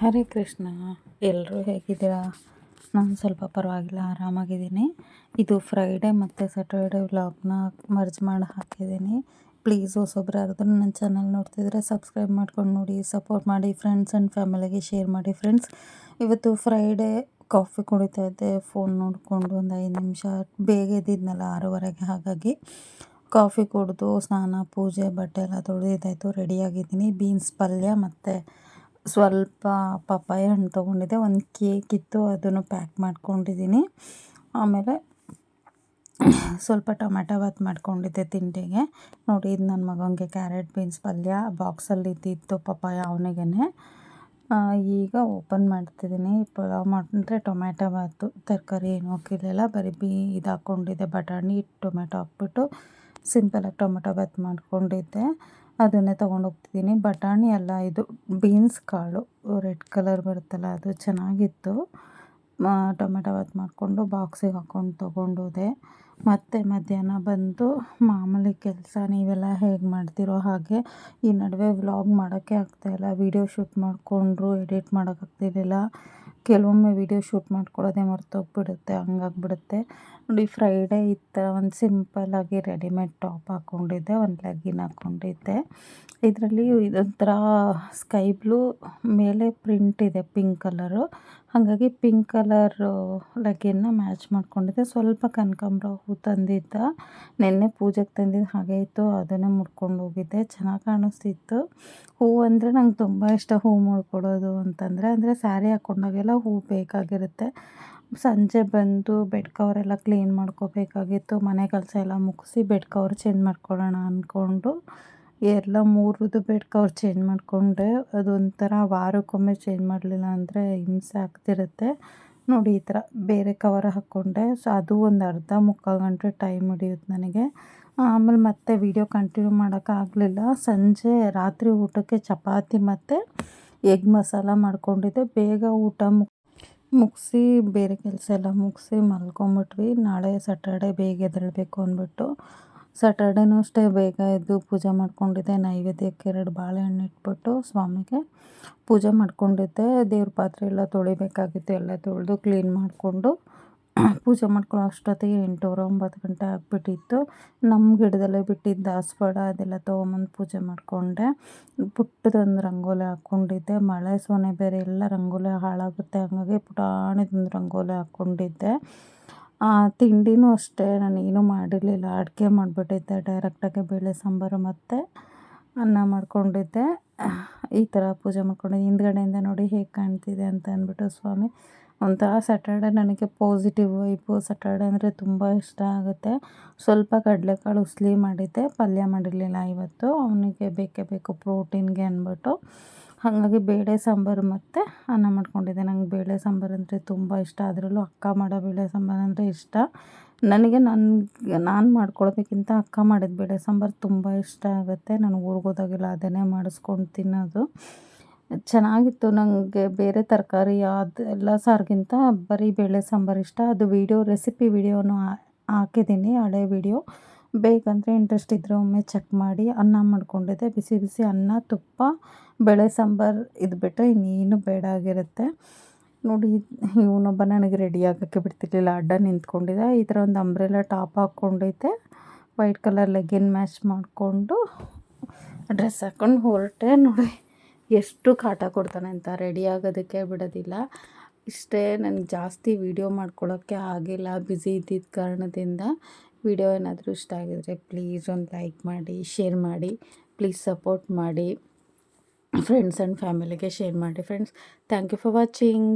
ಹರೇ ಕೃಷ್ಣ ಎಲ್ಲರೂ ಹೇಗಿದ್ದೀರಾ? ನಾನು ಸ್ವಲ್ಪ ಪರವಾಗಿಲ್ಲ, ಆರಾಮಾಗಿದ್ದೀನಿ. ಇದು ಫ್ರೈಡೇ ಮತ್ತು ಸ್ಯಾಟರ್ಡೇ ವ್ಲಾಗ್ನ ಮರ್ಜ್ ಮಾಡಿ ಹಾಕಿದ್ದೀನಿ. ಪ್ಲೀಸ್ ಹೊಸೊಬ್ರು ಯಾರಾದರೂ ನನ್ನ ಚಾನಲ್ ನೋಡ್ತಿದ್ರೆ ಸಬ್ಸ್ಕ್ರೈಬ್ ಮಾಡ್ಕೊಂಡು ನೋಡಿ ಸಪೋರ್ಟ್ ಮಾಡಿ ಫ್ರೆಂಡ್ಸ್ ಆ್ಯಂಡ್ ಫ್ಯಾಮಿಲಿಗೆ ಶೇರ್ ಮಾಡಿ ಫ್ರೆಂಡ್ಸ್ ಇವತ್ತು ಫ್ರೈಡೇ ಕಾಫಿ ಕುಡಿತಾ ಇದ್ದೆ ಫೋನ್ ನೋಡಿಕೊಂಡು ಒಂದು ಐದು ನಿಮಿಷ, ಬೇಗ ಎದ್ದಿದ್ನಲ್ಲ ಆರೂವರೆಗೆ, ಹಾಗಾಗಿ ಕಾಫಿ ಕುಡಿದು, ಸ್ನಾನ, ಪೂಜೆ, ಬಟ್ಟೆ ಎಲ್ಲ ತೊಳೆದಿದ್ದಾಯಿತು ರೆಡಿಯಾಗಿದ್ದೀನಿ ಬೀನ್ಸ್ ಪಲ್ಯ ಮತ್ತು ಸ್ವಲ್ಪ ಪಪ್ಪಾಯ ಹಣ್ಣು ತೊಗೊಂಡಿದ್ದೆ. ಒಂದು ಕೇಕ್ ಇತ್ತು, ಅದನ್ನು ಪ್ಯಾಕ್ ಮಾಡ್ಕೊಂಡಿದ್ದೀನಿ. ಆಮೇಲೆ ಸ್ವಲ್ಪ ಟೊಮೆಟೊ ಬಾತ್ ಮಾಡ್ಕೊಂಡಿದ್ದೆ ತಿಂಡಿಗೆ. ನೋಡಿ, ಇದು ನನ್ನ ಮಗನಿಗೆ ಕ್ಯಾರೆಟ್ ಬೀನ್ಸ್ ಪಲ್ಯ ಬಾಕ್ಸಲ್ಲಿ ಇದ್ದಿತ್ತು ಪಪ್ಪಾಯ ಅವನಿಗೆ ಈಗ ಓಪನ್ ಮಾಡ್ತಿದ್ದೀನಿ. ಪಲಾವ್ ಮಾಡಿದ್ರೆ ಟೊಮೆಟೊ ಬಾತು ತರಕಾರಿ ಏನು ಹಾಕಿರಲಿಲ್ಲ. ಬರೀ ಬೀ ಇದು ಹಾಕ್ಕೊಂಡಿದ್ದೆ ಬಟಾಣಿ ಟೊಮೆಟೊ ಹಾಕ್ಬಿಟ್ಟು ಸಿಂಪಲಾಗಿ ಟೊಮೆಟೊ ಬಾತ್ ಮಾಡ್ಕೊಂಡಿದ್ದೆ. ಅದನ್ನೇ ತೊಗೊಂಡೋಗ್ತಿದ್ದೀನಿ ಬಟಾಣಿ ಅಲ್ಲ ಇದು ಬೀನ್ಸ್ ಕಾಳು. ರೆಡ್ ಕಲರ್ ಬರುತ್ತಲ್ಲ ಅದು ಚೆನ್ನಾಗಿತ್ತು. ಟೊಮೆಟೊ ಬಾತ್ ಮಾಡಿಕೊಂಡು ಬಾಕ್ಸಿಗೆ ಹಾಕ್ಕೊಂಡು ತೊಗೊಂಡೋದೆ ಮತ್ತು ಮಧ್ಯಾಹ್ನ ಬಂದು ಮಾಮೂಲಿ ಕೆಲಸ, ನೀವೆಲ್ಲ ಹೇಗೆ ಮಾಡ್ತೀರೋ ಹಾಗೆ ಈ ನಡುವೆ ವ್ಲಾಗ್ ಮಾಡೋಕ್ಕೆ ಆಗ್ತಾಯಿಲ್ಲ ವೀಡಿಯೋ ಶೂಟ್ ಮಾಡಿಕೊಂಡ್ರು, ಎಡಿಟ್ ಮಾಡೋಕ್ಕಾಗ್ತಿರ್ಲಿಲ್ಲ ಕೆಲವೊಮ್ಮೆ ವೀಡಿಯೋ ಶೂಟ್ ಮಾಡ್ಕೊಳ್ಳೋದೇ ಮರ್ತೋಗ್ಬಿಡುತ್ತೆ, ಹಂಗಾಗ್ಬಿಡುತ್ತೆ. ನೋಡಿ ಫ್ರೈಡೇ ಈ ಥರ ಒಂದು ಸಿಂಪಲ್ಲಾಗಿ ರೆಡಿಮೇಡ್ ಟಾಪ್ ಹಾಕ್ಕೊಂಡಿದ್ದೆ, ಒಂದು ಲೆಗ್ಗಿನ್ ಹಾಕ್ಕೊಂಡಿದ್ದೆ. ಇದರಲ್ಲಿ ಇದೊಂಥರ ಸ್ಕೈ ಬ್ಲೂ, ಮೇಲೆ ಪ್ರಿಂಟ್ ಇದೆ ಪಿಂಕ್ ಕಲರು. ಹಾಗಾಗಿ ಪಿಂಕ್ ಕಲರು ಲೆಗ್ಗಿನ್ನ ಮ್ಯಾಚ್ ಮಾಡಿಕೊಂಡಿದ್ದೆ. ಸ್ವಲ್ಪ ಕನಕಾಂಬ್ರ ಹೂ ತಂದಿದ್ದ. ನಿನ್ನೆ ಪೂಜೆಗೆ ತಂದಿದ್ದು ಹಾಗೆ ಇತ್ತು. ಅದನ್ನೇ ಮುಡ್ಕೊಂಡು ಹೋಗಿದ್ದೆ. ಚೆನ್ನಾಗಿ ಕಾಣಿಸ್ತಿತ್ತು. ಹೂ ಅಂದರೆ ನಂಗೆ ತುಂಬ ಇಷ್ಟ ಹೂ ಮುಡ್ಕೊಡೋದು ಅಂತಂದರೆ, ಅಂದರೆ ಸ್ಯಾರಿ ಹಾಕ್ಕೊಂಡಾಗೆಲ್ಲ ಹೂ ಬೇಕಾಗಿರುತ್ತೆ. ಸಂಜೆ ಬಂದು ಬೆಡ್ ಕವರೆಲ್ಲ ಕ್ಲೀನ್ ಮಾಡ್ಕೋಬೇಕಾಗಿತ್ತು. ಮನೆ ಕೆಲಸ ಎಲ್ಲ ಮುಗಿಸಿ ಬೆಡ್ ಕವರ್ ಚೇಂಜ್ ಮಾಡ್ಕೊಳ್ಳೋಣ ಅಂದ್ಕೊಂಡು ಎಲ್ಲ ಮೂರದು ಬೆಡ್ ಕವರ್ ಚೇಂಜ್ ಮಾಡಿಕೊಂಡೆ. ಅದೊಂಥರ ವಾರಕ್ಕೊಮ್ಮೆ ಚೇಂಜ್ ಮಾಡಲಿಲ್ಲ ಅಂದರೆ ಹಿಂಸೆ ಆಗ್ತಿರುತ್ತೆ. ನೋಡಿ, ಈ ಥರ ಬೇರೆ ಕವರ್ ಹಾಕ್ಕೊಂಡೆ. ಸೊ ಅದು ಒಂದು ಅರ್ಧ ಮುಕ್ಕಾಲು ಗಂಟೆ ಟೈಮ್ ಹಿಡಿಯುತ್ತೆ ನನಗೆ. ಆಮೇಲೆ ಮತ್ತೆ ವೀಡಿಯೋ ಕಂಟಿನ್ಯೂ ಮಾಡೋಕ್ಕಾಗಲಿಲ್ಲ ಸಂಜೆ ರಾತ್ರಿ ಊಟಕ್ಕೆ ಚಪಾತಿ ಮತ್ತು ಎಗ್ ಮಸಾಲ ಮಾಡ್ಕೊಂಡಿದ್ದೆ. ಬೇಗ ಊಟ ಮುಗ್ ಮುಗಿಸಿ, ಬೇರೆ ಕೆಲಸ ಎಲ್ಲ ಮುಗಿಸಿ ಮಲ್ಕೊಂಬಿಟ್ವಿ. ನಾಳೆ ಸ್ಯಾಟರ್ಡೆ ಬೇಗ ಎದ್ದೇಳಬೇಕು ಅಂದ್ಬಿಟ್ಟು. ಸ್ಯಾಟರ್ಡೇನೂ ಅಷ್ಟೇ ಬೇಗ ಎದ್ದು ಪೂಜೆ ಮಾಡ್ಕೊಂಡಿದ್ದೆ. ನೈವೇದ್ಯಕ್ಕೆ ಎರಡು ಬಾಳೆಹಣ್ಣು ಇಟ್ಬಿಟ್ಟು ಸ್ವಾಮಿಗೆ ಪೂಜೆ ಮಾಡ್ಕೊಂಡಿದ್ದೆ. ದೇವ್ರ ಪಾತ್ರೆ ಎಲ್ಲ ತೊಳಿಬೇಕಾಗಿತ್ತು, ಎಲ್ಲ ತೊಳೆದು ಕ್ಲೀನ್ ಮಾಡಿಕೊಂಡು ಪೂಜೆ ಮಾಡ್ಕೊಳ್ಳೋ ಅಷ್ಟೊತ್ತಿಗೆ ಎಂಟೂವರೆ ಒಂಬತ್ತು ಗಂಟೆ ಆಗಿಬಿಟ್ಟಿತ್ತು. ನಮ್ಮ ಗಿಡದಲ್ಲೇ ಬಿಟ್ಟಿದ್ದ ದಾಸವಾಳ ಅದೆಲ್ಲ ತೊಗೊಂಬಂದು ಪೂಜೆ ಮಾಡಿಕೊಂಡೆ. ಪುಟ್ಟದೊಂದು ರಂಗೋಲಿ ಹಾಕ್ಕೊಂಡಿದ್ದೆ. ಮಳೆ, ಸೊನೆ ಬೇರೆ ಎಲ್ಲ ರಂಗೋಲಿ ಹಾಳಾಗುತ್ತೆ. ಹಾಗಾಗಿ ಪುಟಾಣಿದೊಂದು ರಂಗೋಲಿ ಹಾಕ್ಕೊಂಡಿದ್ದೆ. ತಿಂಡಿನೂ ಅಷ್ಟೇ ನಾನೇನು ಮಾಡಿರಲಿಲ್ಲ. ಅಡುಗೆ ಮಾಡಿಬಿಟ್ಟಿದ್ದೆ ಡೈರೆಕ್ಟಾಗಿ ಬೇಳೆ ಸಾಂಬಾರು ಮತ್ತು ಅನ್ನ ಮಾಡಿಕೊಂಡಿದ್ದೆ. ಈ ಥರ ಪೂಜೆ ಮಾಡ್ಕೊಂಡಿದ್ದೆ. ಹಿಂದ್ಗಡೆಯಿಂದ ನೋಡಿ ಹೇಗೆ ಕಾಣ್ತಿದೆ ಅಂತ ಅಂದ್ಬಿಟ್ಟು ಸ್ವಾಮಿ, ಒಂಥರ ಸ್ಯಾಟರ್ಡೆ ನನಗೆ ಪಾಸಿಟಿವ್ ವೈಬು ಸ್ಯಾಟರ್ಡೆ ಅಂದರೆ ತುಂಬ ಇಷ್ಟ ಆಗುತ್ತೆ. ಸ್ವಲ್ಪ ಕಡಲೆಕಾಳು ಉಸ್ಲಿ ಮಾಡಿದ್ದೆ, ಪಲ್ಯ ಮಾಡಿರಲಿಲ್ಲ ಇವತ್ತು. ಅವನಿಗೆ ಬೇಕೇ ಬೇಕು ಪ್ರೋಟೀನ್ಗೆ ಅಂದ್ಬಿಟ್ಟು. ಹಾಗಾಗಿ ಬೇಳೆ ಸಾಂಬಾರು ಮತ್ತು ಅನ್ನ ಮಾಡ್ಕೊಂಡಿದ್ದೆ. ನಂಗೆ ಬೇಳೆ ಸಾಂಬಾರು ಅಂದರೆ ತುಂಬ ಇಷ್ಟ. ಅದರಲ್ಲೂ ಅಕ್ಕ ಮಾಡೋ ಬೇಳೆ ಸಾಂಬಾರು ಅಂದರೆ ಇಷ್ಟ. ನನಗೆ ನನಗೆ ನಾನು ಮಾಡ್ಕೊಳ್ಳೋದಕ್ಕಿಂತ ಅಕ್ಕ ಮಾಡಿದ ಬೇಳೆ ಸಾಂಬಾರು ತುಂಬ ಇಷ್ಟ ಆಗುತ್ತೆ. ನಾನು ಊರಿಗೆ ಹೋದಾಗೆಲ್ಲ ಅದನ್ನೇ ಮಾಡಿಸ್ಕೊಂಡು ತಿನ್ನೋದು. ಚೆನ್ನಾಗಿತ್ತು. ನನಗೆ ಬೇರೆ ತರಕಾರಿ ಅದೆಲ್ಲ ಸಾರಿಗಿಂತ ಬರೀ ಬೇಳೆ ಸಾಂಬಾರು ಇಷ್ಟ. ಅದು ವೀಡಿಯೋ ರೆಸಿಪಿ ವೀಡಿಯೋನು ಹಾಕಿದ್ದೀನಿ. ಹಳೆ ವೀಡಿಯೋ ಬೇಕಂದರೆ ಇಂಟ್ರೆಸ್ಟ್ ಇದ್ದರೆ ಒಮ್ಮೆ ಚೆಕ್ ಮಾಡಿ ಅನ್ನ ಮಾಡ್ಕೊಂಡಿದ್ದೆ. ಬಿಸಿ ಬಿಸಿ ಅನ್ನ, ತುಪ್ಪ, ಬೇಳೆ ಸಾಂಬಾರು ಇದು ಬಿಟ್ಟರೆ ಇನ್ನೇನು ಬೇಡ ಆಗಿರುತ್ತೆ. ನೋಡಿ, ಇವನೊಬ್ಬ ನನಗೆ ರೆಡಿ ಆಗೋಕ್ಕೆ ಬಿಡ್ತಿರ್ಲಿಲ್ಲ. ಅಡ್ಡ ನಿಂತ್ಕೊಂಡಿದ್ದೆ ಈ ಥರ ಒಂದು ಅಂಬ್ರೆಲಾ ಟಾಪ್ ಹಾಕ್ಕೊಂಡೈತೆ ವೈಟ್ ಕಲರ್ ಲೆಗಿನ್ ಮ್ಯಾಚ್ ಮಾಡಿಕೊಂಡು ಡ್ರೆಸ್ ಹಾಕ್ಕೊಂಡು ಹೊರಟೆ. ನೋಡಿ, ಎಷ್ಟು ಕಾಟ ಕೊಡ್ತಾನೆ ಅಂತ ರೆಡಿ ಆಗೋದಕ್ಕೆ ಬಿಡೋದಿಲ್ಲ. ಇಷ್ಟೇ ನನಗೆ ಜಾಸ್ತಿ ವೀಡಿಯೋ ಮಾಡ್ಕೊಳ್ಳೋಕ್ಕೆ ಆಗಿಲ್ಲ. ಬ್ಯುಸಿ ಇದ್ದಿದ್ದ ಕಾರಣದಿಂದ. ವಿಡಿಯೋ ಏನಾದರೂ ಇಷ್ಟ ಆಗಿದರೆ ಪ್ಲೀಸ್ ಒಂದು ಲೈಕ್ ಮಾಡಿ ಶೇರ್ ಮಾಡಿ ಪ್ಲೀಸ್ ಸಪೋರ್ಟ್ ಮಾಡಿ. ಫ್ರೆಂಡ್ಸ್ ಆ್ಯಂಡ್ ಫ್ಯಾಮಿಲಿಗೆ ಶೇರ್ ಮಾಡಿ. Friends thank you for watching